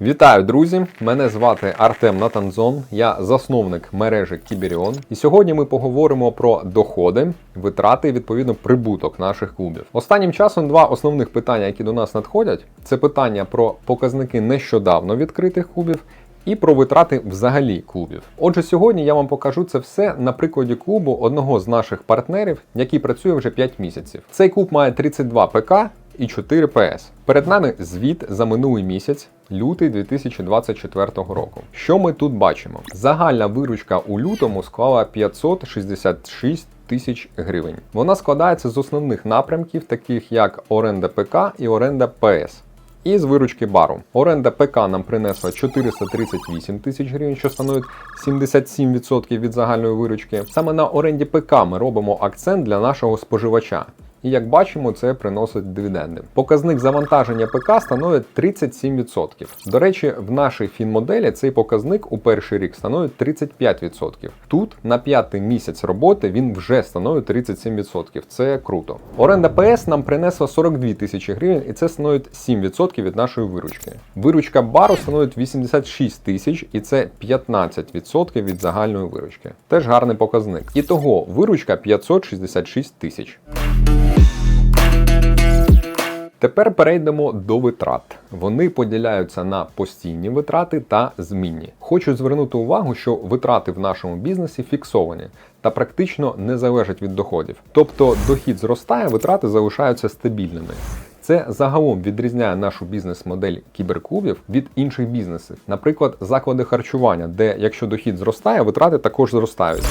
Вітаю, друзі! Мене звати Артем Натанзон, я засновник мережі Кіберіон. І сьогодні ми поговоримо про доходи, витрати і відповідно прибуток наших клубів. Останнім часом два основних питання, які до нас надходять, це питання про показники нещодавно відкритих клубів. І про витрати взагалі клубів. Отже, сьогодні я вам покажу це все на прикладі клубу одного з наших партнерів, який працює вже 5 місяців. Цей клуб має 32 ПК і 4 ПС. Перед нами звіт за минулий місяць, лютий 2024 року. Що ми тут бачимо? Загальна виручка у лютому склала 566 тисяч гривень. Вона складається з основних напрямків, таких як оренда ПК і оренда ПС. І з виручки бару. Оренда ПК нам принесла 438 тисяч гривень, що становить 77% від загальної виручки. Саме на оренді ПК ми робимо акцент для нашого споживача. І як бачимо, це приносить дивіденди. Показник завантаження ПК становить 37%. До речі, в нашій фінмоделі цей показник у перший рік становить 35%. Тут на п'ятий місяць роботи він вже становить 37%. Це круто. Оренда ПС нам принесла 42 тисячі гривень, і це становить 7% від нашої виручки. Виручка бару становить 86 тисяч, і це 15% від загальної виручки. Теж гарний показник. І того виручка 566 тисяч. Тепер перейдемо до витрат. Вони поділяються на постійні витрати та змінні. Хочу звернути увагу, що витрати в нашому бізнесі фіксовані та практично не залежать від доходів. Тобто дохід зростає, витрати залишаються стабільними. Це загалом відрізняє нашу бізнес-модель кіберклубів від інших бізнесів, наприклад, заклади харчування, де якщо дохід зростає, витрати також зростають.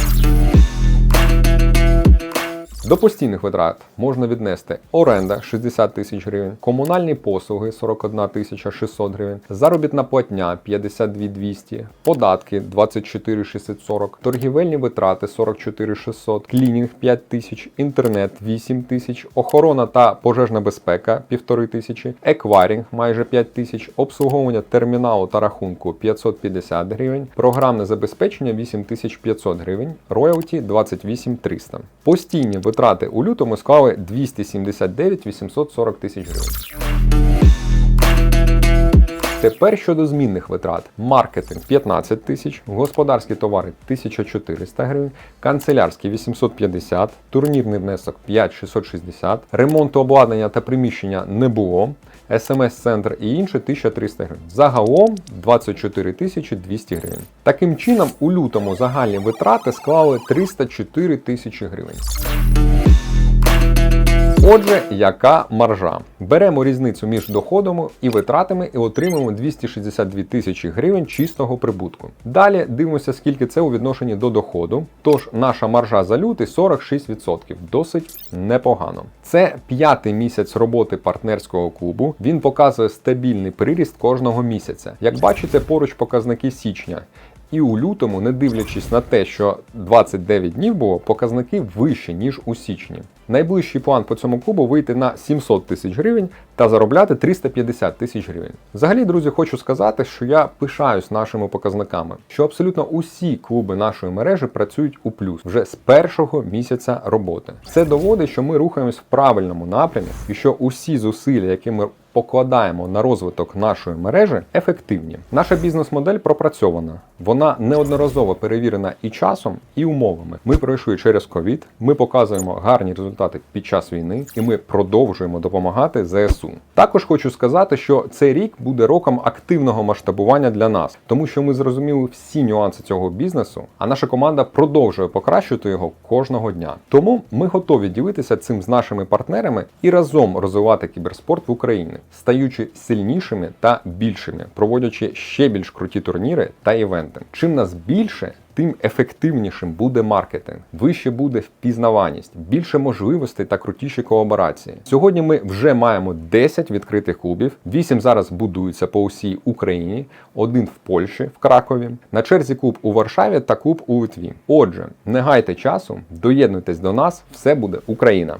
До постійних витрат можна віднести оренда 60 тисяч гривень, комунальні послуги 41 тисяча 600 гривень, заробітна платня 52 200, податки 24 640, торгівельні витрати 44 600, клінінг 5 тисяч, інтернет 8 тисяч, охорона та пожежна безпека 1,5 тисячі, еквайрінг майже 5 тисяч, обслуговування терміналу та рахунку 550 гривень, програмне забезпечення 8500 гривень, роялті 28 300. Постійні витрати у лютому склали 279 840 тисяч гривень. Тепер щодо змінних витрат: маркетинг 15 тисяч, господарські товари 1400 гривень, канцелярські 850, турнірний внесок 5660, ремонту обладнання та приміщення не було, смс-центр і інше 1300 гривень. Загалом 24 тисячі 200 гривень. Таким чином, у лютому загальні витрати склали 304 тисячі гривень. Отже, яка маржа? Беремо різницю між доходами і витратами і отримуємо 262 тисячі гривень чистого прибутку. Далі дивимося, скільки це у відношенні до доходу. Тож наша маржа за лютий 46%. Досить непогано. Це п'ятий місяць роботи партнерського клубу. Він показує стабільний приріст кожного місяця. Як бачите, поруч показники січня. І у лютому, не дивлячись на те, що 29 днів було, показники вищі, ніж у січні. Найближчий план по цьому клубу вийти на 700 тисяч гривень та заробляти 350 тисяч гривень. Взагалі, друзі, хочу сказати, що я пишаюсь нашими показниками, що абсолютно усі клуби нашої мережі працюють у плюс вже з першого місяця роботи. Це доводить, що ми рухаємось в правильному напрямі і що усі зусилля, які ми покладаємо на розвиток нашої мережі, ефективні. Наша бізнес-модель пропрацьована. Вона неодноразово перевірена і часом, і умовами. Ми пройшли через ковід, ми показуємо гарні результати під час війни, і ми продовжуємо допомагати ЗСУ. Також хочу сказати, що цей рік буде роком активного масштабування для нас, тому що ми зрозуміли всі нюанси цього бізнесу, а наша команда продовжує покращувати його кожного дня. Тому ми готові ділитися цим з нашими партнерами і разом розвивати кіберспорт в Україні, стаючи сильнішими та більшими, проводячи ще більш круті турніри та івенти. Чим нас більше, тим ефективнішим буде маркетинг, вище буде впізнаваність, більше можливостей та крутіші колаборації. Сьогодні ми вже маємо 10 відкритих клубів, 8 зараз будуються по усій Україні, один в Польщі, в Кракові, на черзі клуб у Варшаві та клуб у Литві. Отже, не гайте часу, доєднуйтесь до нас, все буде Україна.